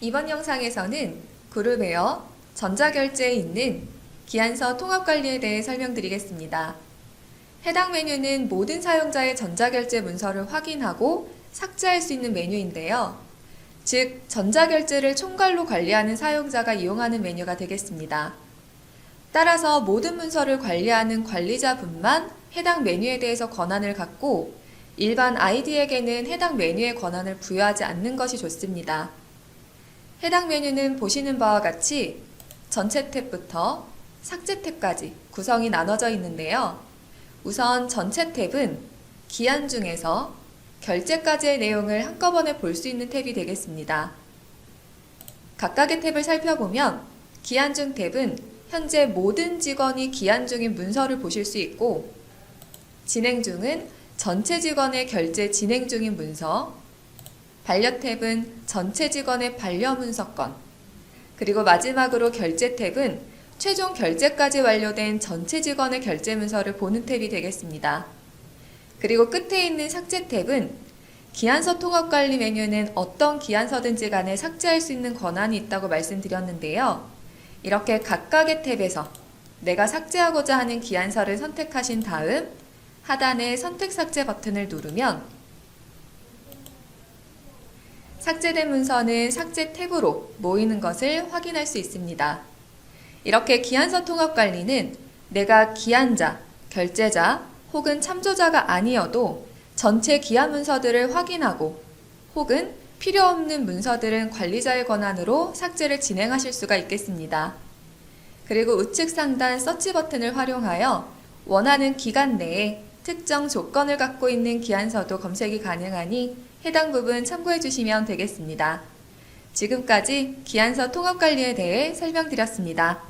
이번 영상에서는 그룹웨어 전자결제에 있는 기한서 통합관리에 대해 설명드리겠습니다. 해당 메뉴는 모든 사용자의 전자결제 문서를 확인하고 삭제할 수 있는 메뉴인데요. 즉, 전자결제를 총괄로 관리하는 사용자가 이용하는 메뉴가 되겠습니다. 따라서 모든 문서를 관리하는 관리자분만 해당 메뉴에 대해서 권한을 갖고 일반 아이디에게는 해당 메뉴의 권한을 부여하지 않는 것이 좋습니다. 해당 메뉴는 보시는 바와 같이 전체 탭부터 삭제 탭까지 구성이 나눠져 있는데요. 우선 전체 탭은 기한 중에서 결제까지의 내용을 한꺼번에 볼 수 있는 탭이 되겠습니다. 각각의 탭을 살펴보면 기한 중 탭은 현재 모든 직원이 기한 중인 문서를 보실 수 있고 진행 중은 전체 직원의 결제 진행 중인 문서, 반려 탭은 전체 직원의 반려 문서 건, 그리고 마지막으로 결제 탭은 최종 결제까지 완료된 전체 직원의 결제 문서를 보는 탭이 되겠습니다. 그리고 끝에 있는 삭제 탭은 기한서 통합 관리 메뉴는 어떤 기한서든지 간에 삭제할 수 있는 권한이 있다고 말씀드렸는데요. 이렇게 각각의 탭에서 내가 삭제하고자 하는 기한서를 선택하신 다음 하단의 선택 삭제 버튼을 누르면 삭제된 문서는 삭제 탭으로 모이는 것을 확인할 수 있습니다. 이렇게 기한서 통합 관리는 내가 기한자, 결제자 혹은 참조자가 아니어도 전체 기한 문서들을 확인하고 혹은 필요 없는 문서들은 관리자의 권한으로 삭제를 진행하실 수가 있겠습니다. 그리고 우측 상단 서치 버튼을 활용하여 원하는 기간 내에 특정 조건을 갖고 있는 기한서도 검색이 가능하니 해당 부분 참고해 주시면 되겠습니다. 지금까지 기한서 통합 관리에 대해 설명드렸습니다.